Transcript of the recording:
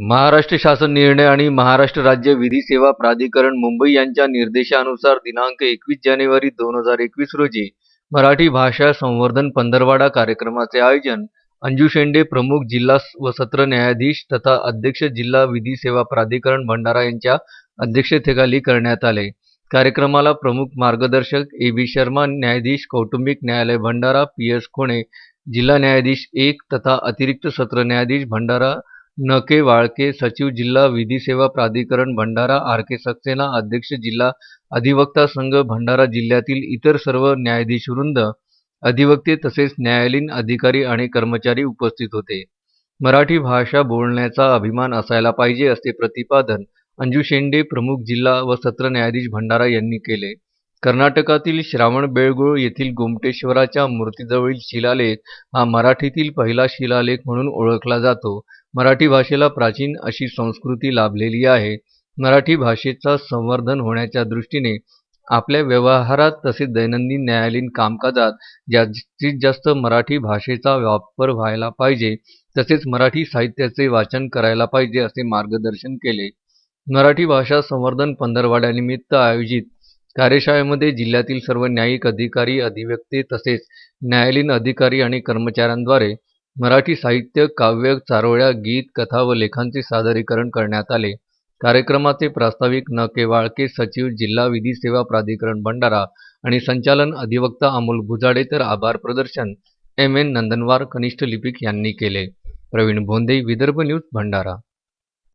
महाराष्ट्र शासन निर्णय आणि महाराष्ट्र राज्य विधी सेवा प्राधिकरण मुंबई यांच्या निर्देशानुसार दिनांक एकवीस जानेवारी दोन हजार एकवीस रोजी मराठी भाषा संवर्धन पंधरवाडा कार्यक्रमाचे आयोजन अंजू शेंडे प्रमुख जिल्हा व सत्र न्यायाधीश तथा अध्यक्ष जिल्हा विधी सेवा प्राधिकरण भंडारा यांच्या अध्यक्षतेखाली करण्यात आले. कार्यक्रमाला प्रमुख मार्गदर्शक ए बी शर्मा न्यायाधीश कौटुंबिक न्यायालय भंडारा पी एस खोणे जिल्हा न्यायाधीश एक तथा अतिरिक्त सत्र न्यायाधीश भंडारा नके वाळके सचिव जिल्हा विधी सेवा प्राधिकरण भंडारा आर के सक्सेना अध्यक्ष जिल्हा अधिवक्ता संघ भंडारा जिल्ह्यातील इतर सर्व न्यायाधीशवृंद अधिवक्ते तसेच न्यायालयीन अधिकारी आणि कर्मचारी उपस्थित होते. मराठी भाषा बोलण्याचा अभिमान असायला पाहिजे असे प्रतिपादन अंजू शेंडे प्रमुख जिल्हा व सत्र न्यायाधीश भंडारा यांनी केले. कर्नाटकातील श्रावणबेळगोळ येथील गोमटेश्वराच्या मूर्तीजवळील शिलालेख हा मराठीतील पहिला शिलालेख म्हणून ओळखला जातो. मराठी भाषेला प्राचीन अशी संस्कृती लाभलेली आहे. मराठी भाषेचा संवर्धन होण्याच्या दृष्टीने आपल्या व्यवहारात तसेच दैनंदिन न्यायालयीन कामकाजात जास्तीत जास्त मराठी भाषेचा वापर व्हायला पाहिजे. तसेच मराठी साहित्याचे वाचन करायला पाहिजे असे मार्गदर्शन केले. मराठी भाषा संवर्धन पंधरवाड्यानिमित्त आयोजित कार्यशाळेमध्ये जिल्ह्यातील सर्व न्यायिक अधिकारी अधिवक्ते तसेच न्यायालयीन अधिकारी आणि कर्मचाऱ्यांद्वारे मराठी साहित्य काव्य चारोळ्या गीत कथा व लेखांचे सादरीकरण करण्यात आले. कार्यक्रमाचे प्रास्ताविक न के वाळके सचिव जिल्हा विधी सेवा प्राधिकरण भंडारा आणि संचालन अधिवक्ता अमोल भुजाडे तर आभार प्रदर्शन एम एन नंदनवार कनिष्ठ लिपिक यांनी केले. प्रवीण भोंदे विदर्भ न्यूज भंडारा.